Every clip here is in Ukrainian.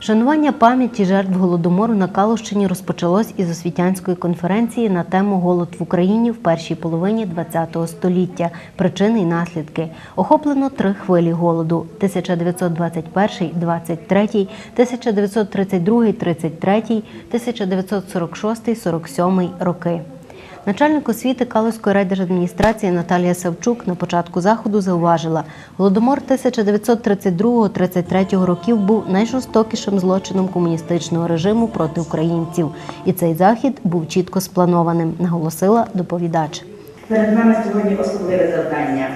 Шанування пам'яті жертв голодомору на Калущині розпочалось із освітянської конференції на тему Голод в Україні в першій половині ХХ століття. Причини і наслідки. Охоплено три хвилі голоду: 1921, 23, 1932, 33, 1946, 47 роки. Начальник освіти Калузької райдержадміністрації Наталія Савчук на початку заходу зауважила, голодомор 1932-33 років був найжорстокішим злочином комуністичного режиму проти українців, і цей захід був чітко спланованим, наголосила доповідач. Перед нами сьогодні особливе завдання.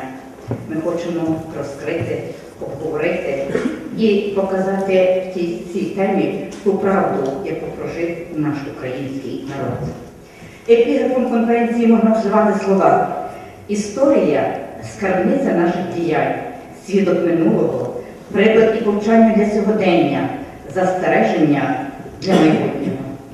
Ми хочемо розкрити, обговорити і показати в цій, цій темі ту правду, яку прожив наш український народ. Епіграфом конференції можна вживати слова Історія скарбниця наших діянь, свідок минулого, приклад і повчання для сьогодення, застереження для майбутнього.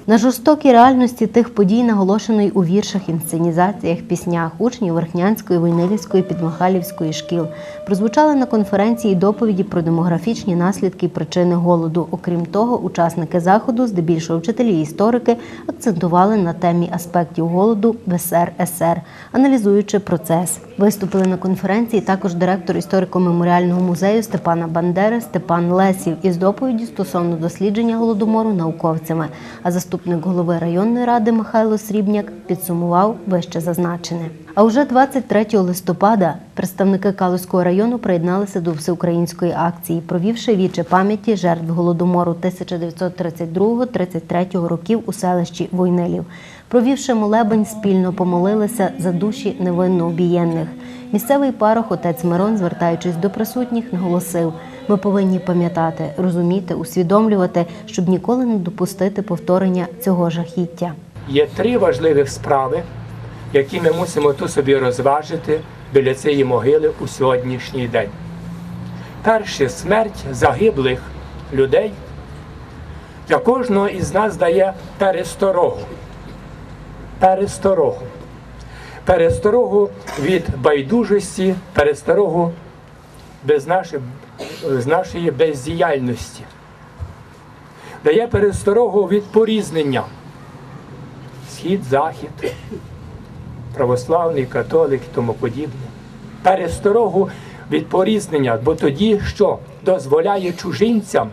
На жорстокій реальності тих подій наголошено й у віршах, інсценізаціях, піснях учнів Верхнянської, Войнилівської, Підмахалівської шкіл. Прозвучали на конференції доповіді про демографічні наслідки і причини голоду. Окрім того, учасники заходу, здебільшого вчителі і історики, акцентували на темі аспектів голоду в СРСР, аналізуючи процес. Виступили на конференції також директор історико-меморіального музею Степана Бандери Степан Лесів із доповіді стосовно дослідження голодомору науковцями. А заступник голови районної ради Михайло Срібняк підсумував вище зазначене. А уже 23 листопада представники Калузького району приєдналися до всеукраїнської акції, провівши віче пам'яті жертв голодомору 1932-33 років у селищі Войнилів. Провівши молебень, спільно помолилися за душі невинно обієнних. Місцевий парох отець Мирон, звертаючись до присутніх, наголосив: ми повинні пам'ятати, розуміти, усвідомлювати, щоб ніколи не допустити повторення цього жахіття. Є три важливих справи, які ми мусимо тут собі розважити біля цієї могили у сьогоднішній день. Перше смерть загиблих людей для кожного із нас дає пересторогу. Пересторогу. Пересторогу від байдужості, пересторогу без нашої, з нашої бездіяльності. Дає пересторогу від порізнення схід, захід, православний, католик і тому подібне. Пересторогу від порізнення, бо тоді, що дозволяє чужинцям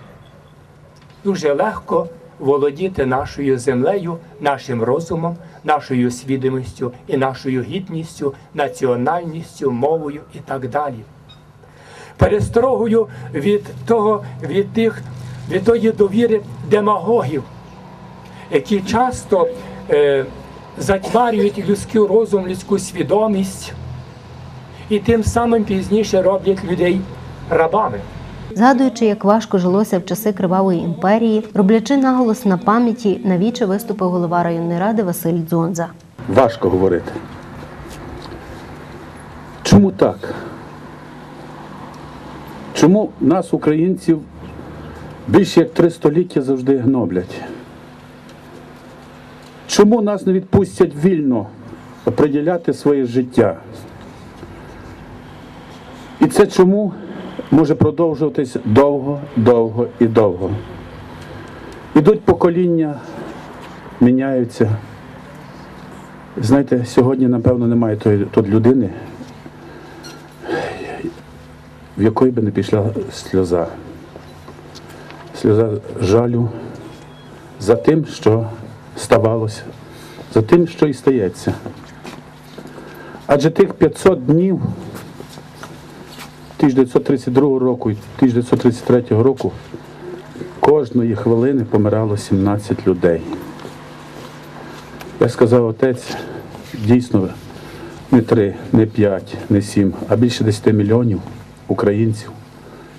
дуже легко володіти нашою землею, нашим розумом, нашою свідомістю і нашою гідністю, національністю, мовою і так далі. Пересторогою від того, від тих, від тої довіри демагогів, які часто е, затьмарюють людський розум, людську свідомість і тим самим пізніше роблять людей рабами. Згадуючи, як важко жилося в часи Кривавої імперії, роблячи наголос на пам'яті, на віче виступив голова районної ради Василь Дзонза. Важко говорити. Чому так? Чому нас, українців, більше як три століття завжди гноблять? Чому нас не відпустять вільно оприділяти своє життя? І це чому може продовжуватись довго, довго і довго. Ідуть покоління, міняються. Знаєте, сьогодні, напевно, немає тої тут людини, в якої би не пішла сльоза. Сльоза жалю за тим, що ставалося, за тим, що і стається. Адже тих 500 днів 1932 року і 1933 року кожної хвилини помирало 17 людей. Я сказав, отець, дійсно, не три, не п'ять, не сім, а більше 10 мільйонів українців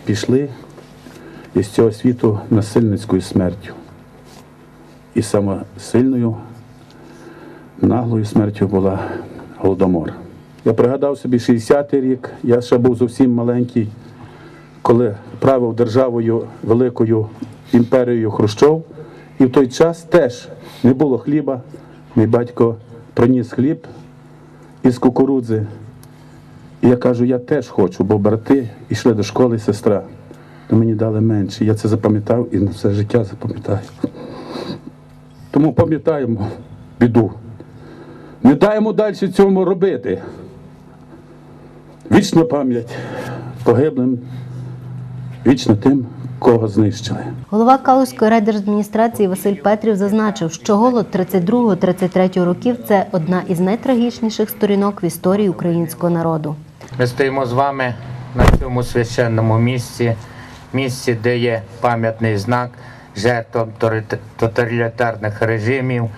пішли із цього світу насильницькою смертю. І саме сильною, наглою смертю була голодомор. Я пригадав собі 60-й рік, я ще був зовсім маленький, коли правив державою великою імперією Хрущов, і в той час теж не було хліба. Мій батько приніс хліб із кукурудзи. І я кажу, я теж хочу, бо брати йшли до школи, сестра. то мені дали менше. Я це запам'ятав і на все життя запам'ятаю. Тому пам'ятаємо біду. Не даємо далі цьому робити. Вічна пам'ять погиблим, вічно тим, кого знищили. Голова Калузької райдержадміністрації Василь Петрів зазначив, що голод 32-33 років це одна із найтрагічніших сторінок в історії українського народу. Ми стоїмо з вами на цьому священному місці, місці, де є пам'ятний знак жертвам тоталітарних режимів.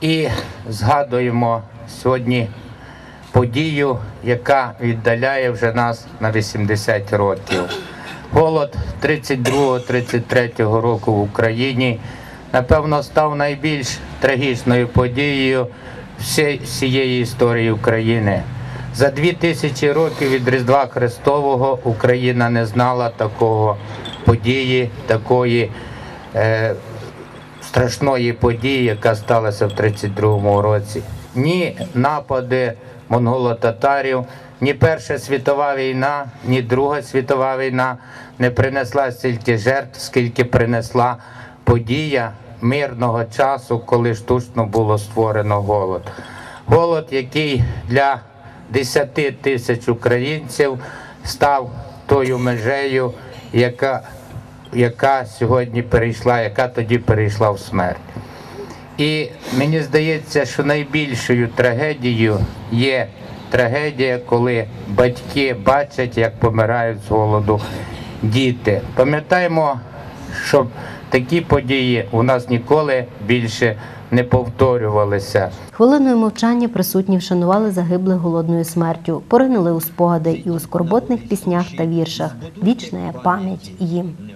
І згадуємо сьогодні подію, яка віддаляє вже нас на 80 років. Голод 32-33 року в Україні, напевно, став найбільш трагічною подією всієї історії України. За дві тисячі років від Різдва Христового Україна не знала такого події, такої страшної події, яка сталася в 32-му році. Ні напади монголо-татарів, ні Перша світова війна, ні Друга світова війна не принесла стільки жертв, скільки принесла подія мирного часу, коли штучно було створено голод. Голод, який для 10 тисяч українців став тою межею, яка яка сьогодні перейшла, яка тоді перейшла в смерть. І мені здається, що найбільшою трагедією є трагедія, коли батьки бачать, як помирають з голоду діти. Пам'ятаємо, щоб такі події у нас ніколи більше не повторювалися. Хвилиною мовчання присутні вшанували загиблих голодною смертю, поринули у спогади і у скорботних піснях та віршах. Вічна пам'ять їм.